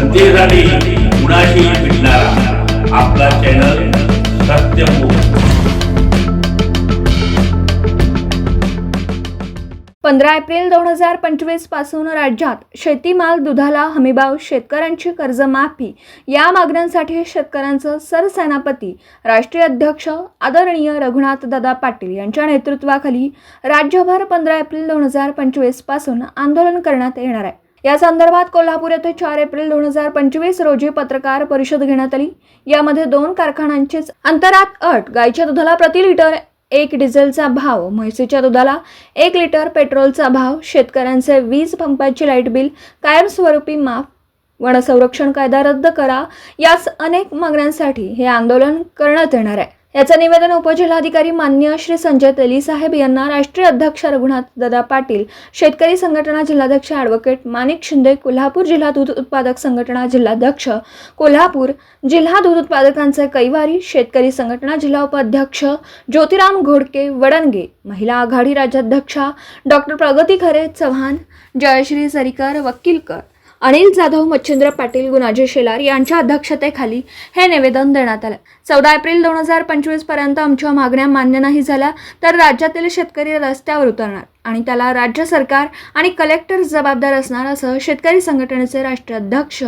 जनतेसाठी कुणाशी भेटणारा. आपला चॅनल पंधरा एप्रिल दोन हजार पंचवीसपासून राज्यात शेतीमाल दुधाला हमीभाव शेतकऱ्यांची कर्जमाफी या मागण्यांसाठी शेतकऱ्यांचं सरसेनापती राष्ट्रीय अध्यक्ष आदरणीय रघुनाथ दादा पाटील यांच्या नेतृत्वाखाली राज्यभर पंधरा एप्रिल दोन हजार पंचवीसपासून आंदोलन करण्यात येणार आहे. या संदर्भात कोल्हापूर येथे चार एप्रिल दोन हजार पंचवीस रोजी पत्रकार परिषद घेण्यात आली. यामध्ये दोन कारखान्यांचीच अंतरात अट गायच्या दुधाला प्रति लिटर एक डिझेलचा भाव म्हैसीच्या दुधाला एक लिटर पेट्रोलचा भाव शेतकऱ्यांचे वीज पंपाची लाइट बिल कायमस्वरूपी माफ वनसंरक्षण कायदा रद्द करा यास अनेक मागण्यांसाठी हे आंदोलन करण्यात येणार आहे. याचं निवेदन उपजिल्हाधिकारी मान्य श्री संजय तेलीसाहेब यांना राष्ट्रीय अध्यक्ष रघुनाथ दादा पाटील शेतकरी संघटना जिल्हाध्यक्ष ॲडव्होकेट माणिक शिंदे कोल्हापूर जिल्हा दूध उत्पादक संघटना जिल्हाध्यक्ष कोल्हापूर जिल्हा दूध उत्पादकांचे कैवारी शेतकरी संघटना जिल्हा उपाध्यक्ष ज्योतिराम घोडके वडणगे महिला आघाडी राज्याध्यक्षा डॉक्टर प्रगती खरे चव्हाण जयश्री सरीकर वकीलकर. अनिल जाधव मच्छिंद्र पाटील गुणाजी शेलार यांच्या अध्यक्षतेखाली हे निवेदन देण्यात आलं. चौदा एप्रिल दोन हजार पंचवीसपर्यंत आमच्या मागण्या मान्य नाही झाल्या तर राज्यातील शेतकरी रस्त्यावर उतरणार आणि त्याला राज्य सरकार आणि कलेक्टर जबाबदार असणार असं शेतकरी संघटनेचे राष्ट्रीय अध्यक्ष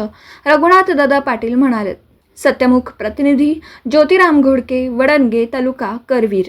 रघुनाथ दादा पाटील म्हणाले. सत्यमुख प्रतिनिधी ज्योतिराम घोडके वडणगे तालुका करवीर.